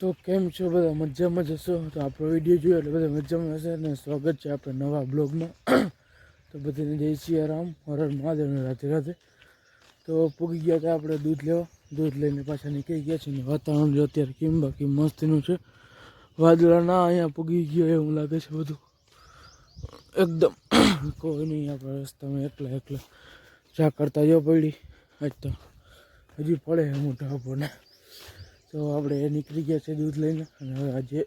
તો કેમ છો બધા? મજામાં જશો તો આપણો વીડિયો જોયો એટલે બધા મજામાં હશે અને સ્વાગત છે આપણે નવા બ્લોગમાં તો બધાને જય આરામ હરણ મહાદેવને રાધે રાધે. તો પૂગી ગયા હતા આપણે દૂધ લેવા. દૂધ લઈને પાછા નીકળી ગયા છે ને વાતાવરણ જો અત્યારે કેમ બાકી મસ્તનું છે. વાદળા ના અહીંયા પૂગી ગયો એવું લાગે છે બધું. એકદમ કોઈ નહીં, આપણા રસ્તામાં એકલા એકલા ચા કરતા જો પડી. આજ તો હજી પડે મોટા આપણને. તો આપણે નીકળી ગયા છે દૂધ લઈને. અને હવે આજે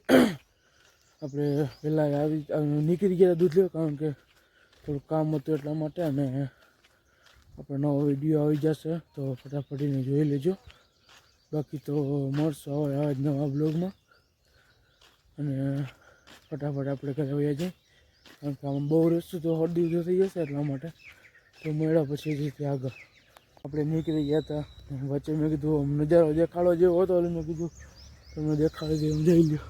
આપણે પહેલાં આવી નીકળી ગયા દૂધ લેવા, કારણ કે થોડું કામ હતું એટલા માટે. અને આપણે નવો વીડિયો આવી જશે, તો ફટાફટીને જોઈ લેજો. બાકી તો મળશો હવે આવા જ નવા બ્લોગમાં. અને ફટાફટ આપણે ઘરે વયા જઈએ, કારણ કે આમાં બહુ રસ્તું તો હળદી ઉધો થઈ જશે એટલા માટે. તો મળ્યા પછી રીતે આગળ. આપણે નીકળી ગયા હતા વચ્ચે મેં કીધું આમ નજારો દેખાડો જેવો હતો. એટલે મેં કીધું, તમને દેખાડી દે એમ જઈ લ્યો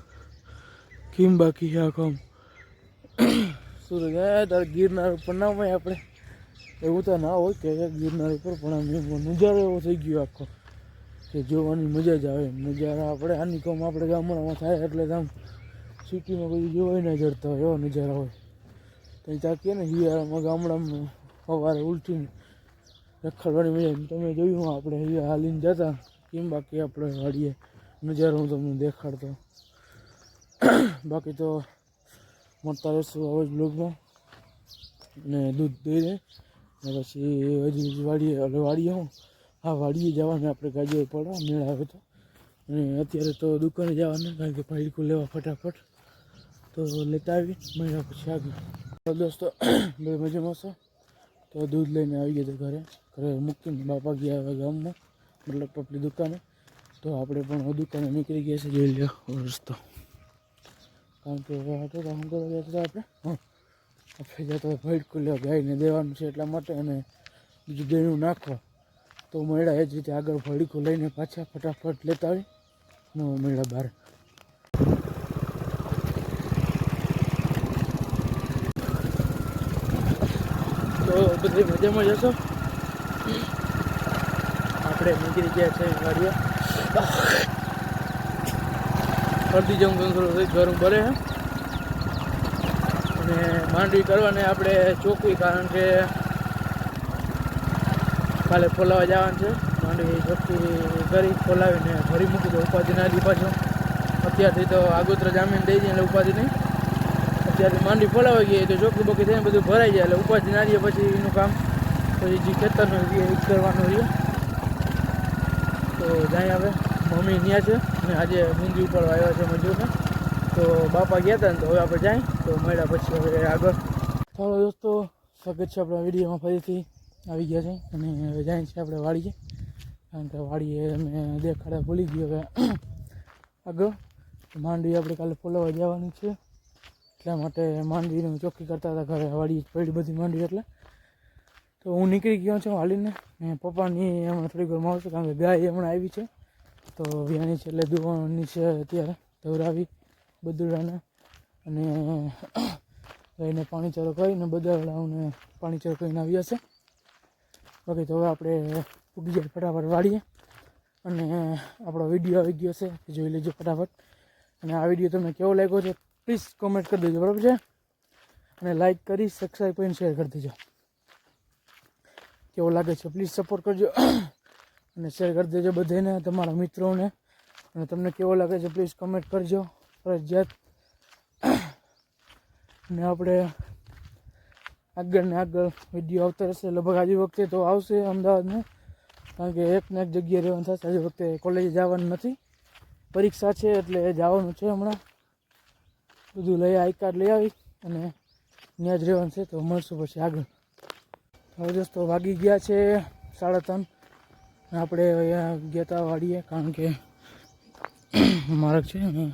કેમ બાકી છે આખો આમ સુરત હે તારે ગિરનાર ઉપર ના હોય આપણે? એવું તો ના હોય કે ગિરનાર ઉપર, પણ આમ એવો નજારો એવો થઈ ગયો આખો કે જોવાની મજા જ આવે નજારા આપણે, આની કોમ આપણે ગામડામાં થાય એટલે આમ સિટીમાં કોઈ જોવાય ના જડતા હોય એવો નજારા હોય. ત્યાં ચાકીએ ને હિયારામાં ગામડામાં સવારે ઉલટીને રખડવાની મજા આવે. તમે જોયું આપણે અહીંયા હાલીને જતા. કેમ બાકી આપણે વાડીએ નજારો હું તમને દેખાડતો. બાકી તો મળતા રહેશું હવે જ બ્લોગમાં ને દૂધ દઈને ને પછી હજી વાડીએ એટલે વાડીએ હું. હા, વાડીએ જવાનું આપણે ગાડીઓ પડવા મેળ આવે તો. અને અત્યારે તો દુકાને જવાનું, કારણ કે ભાઈકું લેવા ફટાફટ. તો લેતા આવી મળ્યા પછી આવી તો દોસ્તો બે મજામાં છો? તો દૂધ લઈને આવી ગયા હતા ઘરે. ઘરે મૂકીને બાપા ગયા હવે ગામમાં, મતલબ આપણી દુકાને. તો આપણે પણ દુકાને નીકળી ગયા છે, જોઈ લ્યો રસ્તો. કારણ કે હવે હતો શું કરવા ગયા હતા આપણે. હા. આપણે જતો ભડકું લેવા ગાયને દેવાનું છે એટલા માટે અને બીજું દેણું નાખવા તો મેળા એ જ રીતે આગળ ભડકું લઈને પાછા ફટાફટ લેતા આવી નવા મળ્યા બહાર તો બધી મજામાં જશો આપણે નીકળી ગયા છે ગાડીઓ અડધી જમ થઈ ગરમ ભરે છે. અને માંડવી કરવાને આપણે ચોકવી, કારણ કે કાલે ફોલાવા જવાનું છે. માંડવી ચોખ્ખી કરી, ફોલાવીને ભરી મૂકી દો, ઉપાધિ ના દી પાછો. અત્યારથી તો આગોતરા જામીન દઈ દે, એટલે ઉપાધિ નહીં. અત્યારથી માંડવી ફોલાવા ગઈ તો ચોખ્ખી બોકી થઈને બધું ભરાઈ જાય, એટલે ઉપાધિ ના દે પછી એનું કામ. પછી જે ખેતરનો એ કરવાનું રહ્યો તો જાય હવે. મમ્મી ત્યાં છે અને આજે મૂંગી ઉપર આવ્યા છે મજૂરને તો બાપા ગયા હતા ને તો હવે આપણે જાય. તો મળ્યા પછી હવે આગળ. ચાલો દોસ્તો, સ્વાગત છે આપણા વિડીયોમાં ફરીથી. આવી ગયા છે અને હવે જાય છે આપણે વાડીએ. કારણ કે વાડીએ અમે દેખાડા ભૂલી ગયો હવે. આગળ. માંડવી આપણે કાલે ફોલાવા જવાની છે. એટલા માટે માંડવીને ચોખ્ખી કરતા હતા ઘરે. વાડી પડી બધી માંડવી એટલે. તો હું નીકળી ગયો છું હાલીને. ને પપ્પાની હમણાં થોડીક વારમાં આવશે કારણ કે ગાય હમણાં આવી છે. તો વિયાણી છે એટલે દુવાની છે અત્યારે ધવરાવી બદુડાને. અને ગાયને પાણી ચારો કરીને બદલાવને પાણી ચારો કરીને આવ્યા છે. બાકી તો હવે આપણે ઉગી જાય ફટાફટ વાળીએ. અને આપણો વીડિયો આવી ગયો છે જોઈ લેજો ફટાફટ. અને આ વીડિયો તમને કેવો લાગ્યો છે પ્લીઝ કોમેન્ટ કરી દેજો, બરાબર છે? અને લાઇક કરી સબસ્ક્રાઈબ કરીને શેર કરી દેજો. કેવો લાગે છે? પ્લીઝ સપોર્ટ કરજો. અને શેર કરી દેજો બધાને, તમારા મિત્રોને. અને તમને કેવો લાગે છે પ્લીઝ કમેન્ટ કરજો. ફરજિયાત. અને આપણે આગળ ને આગળ વીડિયો આવતા રહેશે. લગભગ આજે વખતે તો આવશે અમદાવાદમાં કારણ કે એક ને એક જગ્યાએ રહેવાનું થશે. આજે વખતે કોલેજે જવાનું નથી. પરીક્ષા છે એટલે જવાનું છે હમણાં. બધું લઈ આઈ કાર્ડ લઈ આવી. અને ત્યાં જ રહેવાનું છે. તો મળશું પછી આગળ. હવે દોસ્તો વાગી ગયા છે સાડા ત્રણ. આપણે અહીંયા ગયા હતા વાડીએ, કારણ કે માર્ગ છે અને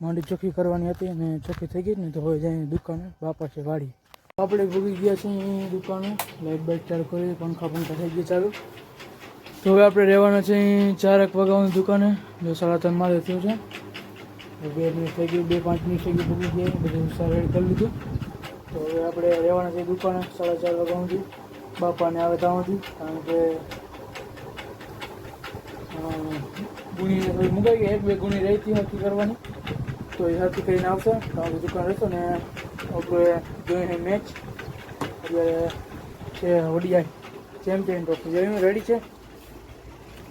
માંડી ચોખ્ખી કરવાની હતી અને ચોખ્ખી થઈ ગઈ ને તો હવે જઈને દુકાને, બાપા છે વાડી. આપણે ભૂગી ગયા છે દુકાને લાઇટ બાઇટ ચાલુ કરી, પંખા પંખા થઈ ગયા ચાલુ. તો હવે આપણે રહેવાના છે અહીં ચાર એક વાગ્યાની દુકાને, જો સાડા ત્રણ મારે થયું છે. બે મિનિટ થઈ ગયું, બે પાંચ મિનિટ થઈ ગયું ભૂગી ગયા, બધું સારું કરી લીધું. તો હવે આપણે રહેવાના છે દુકાને, સાડા ચાર વાગ્યા બાપાને આવે ત્યાં કારણ કે ગુણી થોડી મુકાઈ ગઈ, એક બે ગુણી રહી હતી નક્કી કરવાની. તો એ હરકી કરીને આવશે તમારી દુકાન રહેશો ને આપણે જોઈને મેચ અત્યારે છે ઓડીઆઈ ચેમ્પિયન ટ્રોફી જેવી રેડી છે,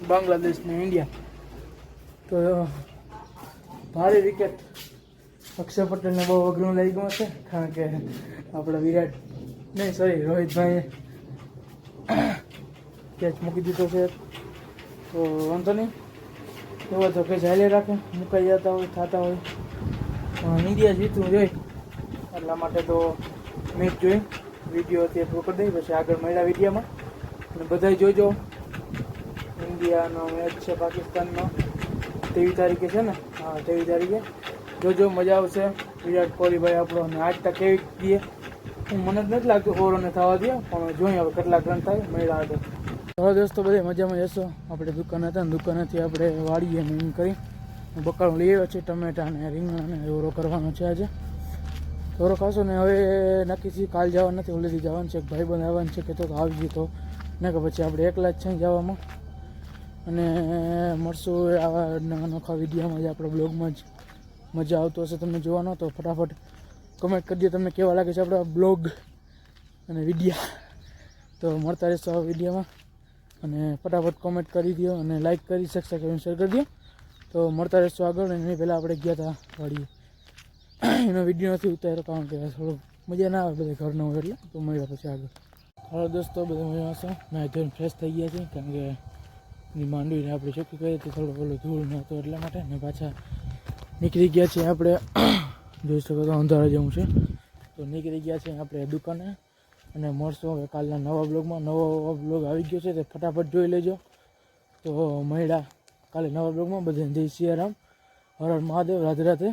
બાંગ્લાદેશ ને ઇન્ડિયા તો, ભારે વિકેટ અક્ષર પટેલને બહુ અઘરું લઈ ગયું છે કારણ કે આપણા વિરાટ, નહીં સોરી રોહિતભાઈએ કેચ મૂકી દીધો છે. તો વાંધો નહીં. એવો તો કે ચાલે રાખે, મુકાઈ જતા હોય, થતા હોય. ઇન્ડિયા જીતવું જોઈ. એટલા માટે તો મેચ જોઈ. વીડિયો અત્યારે પૂરો કરી દઈ પછી આગળ મળ્યા વિડીયામાં. અને બધા જોજો. ઇન્ડિયાનો મેચ છે પાકિસ્તાનનો. તેવી તારીખે છે ને? હા, તેવી તારીખે. જોજો મજા આવશે. વિરાટ કોહલીભાઈ આપણો અને આજ તક એવી દઈએ હું મને જ નથી લાગતું ઓવરોને થવા દે, પણ જોઈએ હવે કેટલા રન થાય. મળ્યા આગળ. હવે દોસ્તો બધે મજામાં જશો આપણે દુકાન હતા ને દુકાનેથી આપણે વાળીએ ને એમ કરી. બકાળો લઈ આવ્યો છે, ટમેટા અને રીંગણ અને ઓરો કરવાનો છે આજે. ઓરો ખાશો ને હવે નક્કી છે કાલ જવા નથી, ઓલેથી જવાનું છે. ભાઈ બંધ આવવાનું છે કે તો આવી તો. ને કે પછી આપણે એકલા જ છે જવામાં. અને મળશું આવા અનોખા વિડીયોમાં જ આપણા બ્લોગમાં જ. મજા આવતો હશે તમને જોવાનો, તો ફટાફટ કમેન્ટ કરી દો તમને કેવા લાગે છે આપણા બ્લોગ અને વિડીયા. તો મળતા રહેશો આ વિડીયામાં. અને ફટાફટ કોમેન્ટ કરી દો અને લાઈક કરી શકશે કે શેર કરી દો. તો મળતા રહેશો આગળ અને પહેલાં આપણે ગયા હતા વાડીએ. એનો વીડિયો નથી ઉતાર્યો કારણ કે થોડું મજા ના આવે બધા ઘરનો હોય એટલે, તો મળ્યા પછી આગળ. હલો દોસ્તો, બધા મજા હશે ના ધોઈને ફ્રેશ થઈ ગયા છે કારણ કે માંડવીને આપણે ચોખ્ખી કરી તો થોડો પેલો ધૂળ નહોતો એટલા માટે. ને પાછા નીકળી ગયા છીએ આપણે, જોઈ શકો તો અંધારા જેવું છે. તો નીકળી ગયા છીએ આપણે દુકાને અને મળશું હવે કાલના નવા બ્લોગમાં નવો બ્લોગ આવી ગયો છે તે ફટાફટ જોઈ લેજો. તો મળ્યા કાલે નવા બ્લોગમાં બધાને જય સિયારામ. હર હર મહાદેવ, રાધે રાધે.